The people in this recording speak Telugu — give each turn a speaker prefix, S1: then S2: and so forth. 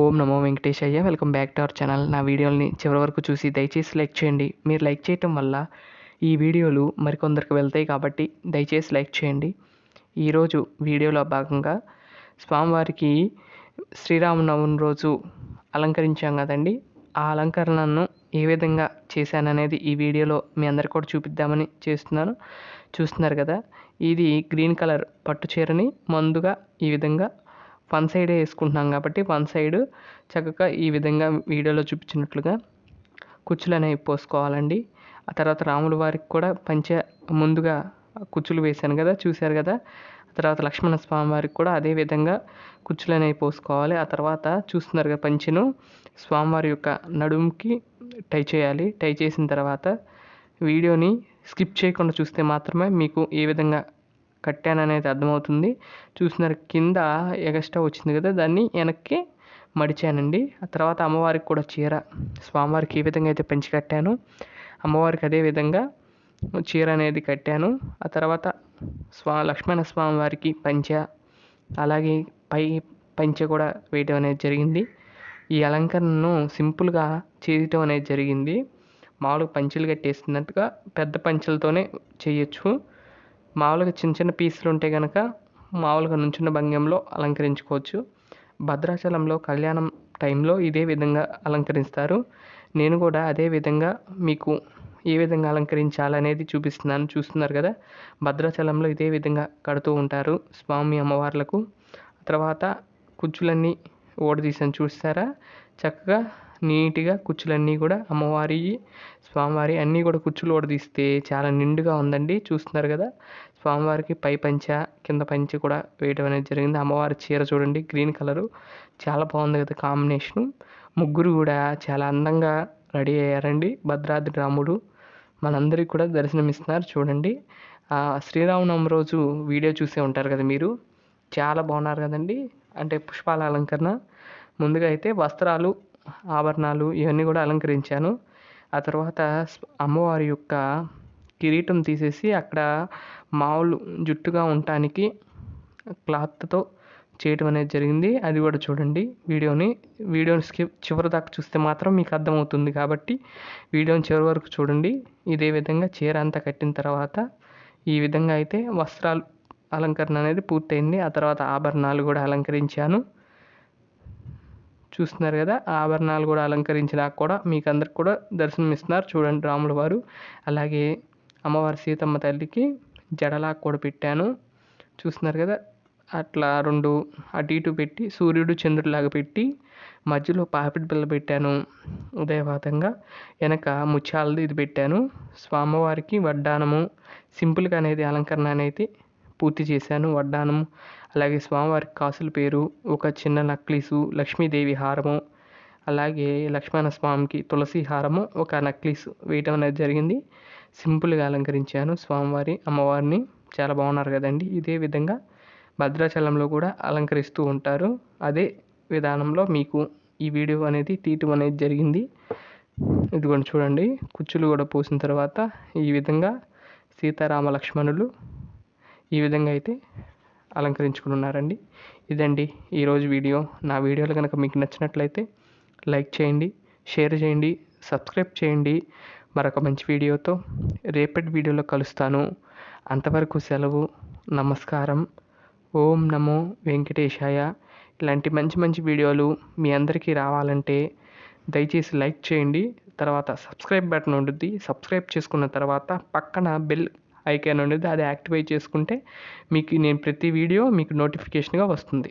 S1: Om Namo Venkatesaya. Welcome back to our channel. నా వీడియోని చివరి వరకు చూసి దయచేసి లైక్ చేయండి. మీరు లైక్ చేయటం వల్ల ఈ వీడియోలు మరికొందరికి వెళ్తాయి కాబట్టి దయచేసి లైక్ చేయండి. ఈరోజు వీడియోలో భాగంగా స్వామివారికి శ్రీరామనవమి రోజు అలంకరించాం కదండి. ఆ అలంకరణను ఏ విధంగా చేశాననేది ఈ వీడియోలో మీ అందరికి కూడా చూపిద్దామని చేస్తున్నాను. చూస్తున్నారు కదా ఇది గ్రీన్ కలర్ పట్టు చీరని ముందుగా ఈ విధంగా వన్ సైడే వేసుకుంటున్నాం కాబట్టి వన్ సైడ్ చక్కగా ఈ విధంగా వీడియోలో చూపించినట్లుగా కుచ్చులు అనేవి పోసుకోవాలండి. ఆ తర్వాత రాముల వారికి కూడా పంచ ముందుగా కుచ్చులు వేశాను కదా చూశారు కదా? ఆ తర్వాత లక్ష్మణ స్వామి వారికి కూడా అదే విధంగా కుచ్చులు అనేవి పోసుకోవాలి. ఆ తర్వాత చూస్తున్నారు కదా పంచెను స్వామివారి యొక్క నడుముకి టై చేయాలి. టై చేసిన తర్వాత వీడియోని స్కిప్ చేయకుండా చూస్తే మాత్రమే మీకు ఏ విధంగా కట్టాననేది అర్థమవుతుంది. చూస్తున్నారు కింద ఎగస్ట్రా వచ్చింది కదా దాన్ని వెనక్కి మడిచానండి. ఆ తర్వాత అమ్మవారికి కూడా చీర స్వామివారికి ఏ విధంగా అయితే పెంచి కట్టాను. అమ్మవారికి అదే విధంగా చీర అనేది కట్టాను. ఆ తర్వాత స్వా లక్ష్మణ స్వామి వారికి పంచ అలాగే పై పంచ కూడా వేయటం అనేది జరిగింది. ఈ అలంకరణను సింపుల్గా చేయటం అనేది జరిగింది. మామూలుగా పంచులు కట్టేసినట్టుగా పెద్ద పంచులతోనే చేయొచ్చు. మామూలుగా చిన్న చిన్న పీసులు ఉంటే కనుక మామూలుగా నుంచున్న భంగ్యంలో అలంకరించుకోవచ్చు. భద్రాచలంలో కళ్యాణం టైంలో ఇదే విధంగా అలంకరిస్తారు. నేను కూడా అదే విధంగా మీకు ఏ విధంగా అలంకరించాలనేది చూపిస్తున్నాను. చూస్తున్నారు కదా? భద్రాచలంలో ఇదే విధంగా కడుతూ ఉంటారు స్వామి అమ్మవార్లకు. తర్వాత కుచ్చులన్నీ ఓడదీసాను చూస్తారా? చక్కగా నీట్గా కుచ్చులన్నీ కూడా అమ్మవారి స్వామివారి అన్నీ కూడా కుచ్చులు ఓడదీస్తే చాలా నిండుగా ఉందండి. చూస్తున్నారు కదా? స్వామివారికి పై పంచ కింద పంచ కూడా వేయడం అనేది జరిగింది. అమ్మవారి చీర చూడండి గ్రీన్ కలరు. చాలా బాగుంది కదా కాంబినేషను. ముగ్గురు కూడా చాలా అందంగా రెడీ అయ్యారండి. భద్రాద్రి రాముడు మనందరికీ కూడా దర్శనమిస్తున్నారు చూడండి. శ్రీరామనవమి రోజు వీడియో చూసే ఉంటారు కదా మీరు. చాలా బాగున్నారు కదండి. అంటే పుష్పాల అలంకరణ. ముందుగా అయితే వస్త్రాలు ఆభరణాలు ఇవన్నీ కూడా అలంకరించాను. ఆ తర్వాత అమ్మవారి యొక్క కిరీటం తీసేసి అక్కడ మామూలు జుట్టుగా ఉండటానికి క్లాత్తో చేయటం అనేది జరిగింది. అది కూడా చూడండి వీడియోని. వీడియోని స్కిప్ చివరి దాకా చూస్తే మాత్రం మీకు అర్థమవుతుంది కాబట్టి వీడియోని చివరి వరకు చూడండి. ఇదే విధంగా చీర అంతా కట్టిన తర్వాత ఈ విధంగా అయితే వస్త్రాలు అలంకరణ అనేది పూర్తయింది. ఆ తర్వాత ఆభరణాలు కూడా అలంకరించాను. చూస్తున్నారు కదా ఆభరణాలు కూడా అలంకరించినాక కూడా మీకు అందరికి కూడా దర్శనం ఇస్తున్నారు చూడండి రాముల వారు. అలాగే అమ్మవారి సీతమ్మ తల్లికి జడలాగా కూడా పెట్టాను. చూస్తున్నారు కదా అట్లా రెండు అటు ఇటు పెట్టి సూర్యుడు చంద్రుడిలాగా పెట్టి మధ్యలో పాపిడి బిల్ల పెట్టాను ఉదయవాతంగా. వెనక ముత్యాలది ఇది పెట్టాను. స్వామివారికి వడ్డానము. సింపుల్గా అనేది అలంకరణ అనేది పూర్తి చేశాను. వడ్డానం. అలాగే స్వామివారి కాసుల పేరు ఒక చిన్న నక్లీసు లక్ష్మీదేవి హారము అలాగే లక్ష్మణ స్వామికి తులసి హారము ఒక నక్లీస్ వేయటం అనేది జరిగింది. సింపుల్గా అలంకరించాను స్వామివారి అమ్మవారిని. చాలా బాగున్నారు కదండి. ఇదే విధంగా భద్రాచలంలో కూడా అలంకరిస్తూ ఉంటారు. అదే విధానంలో మీకు ఈ వీడియో అనేది తీయటం అనేది జరిగింది. ఇదిగోండి చూడండి. కుచ్చులు కూడా పోసిన తర్వాత ఈ విధంగా సీతారామ లక్ష్మణులు ఈ విధంగా అయితే అలంకరించుకుని ఉన్నారండి. ఇదండి ఈరోజు వీడియో. నా వీడియోలు కనుక మీకు నచ్చినట్లయితే లైక్ చేయండి షేర్ చేయండి సబ్స్క్రైబ్ చేయండి. మరొక మంచి వీడియోతో రేపటి వీడియోలో కలుస్తాను. అంతవరకు సెలవు నమస్కారం. ఓం నమో వెంకటేశాయ. ఇలాంటి మంచి మంచి వీడియోలు మీ అందరికీ రావాలంటే దయచేసి లైక్ చేయండి. తర్వాత సబ్స్క్రైబ్ బటన్ ఉంటుంది. సబ్స్క్రైబ్ చేసుకున్న తర్వాత పక్కన బెల్ ఐకాన్ ఉండేది అది యాక్టివేట్ చేసుకుంటే మీకు నేను ప్రతి వీడియో మీకు నోటిఫికేషన్గా వస్తుంది.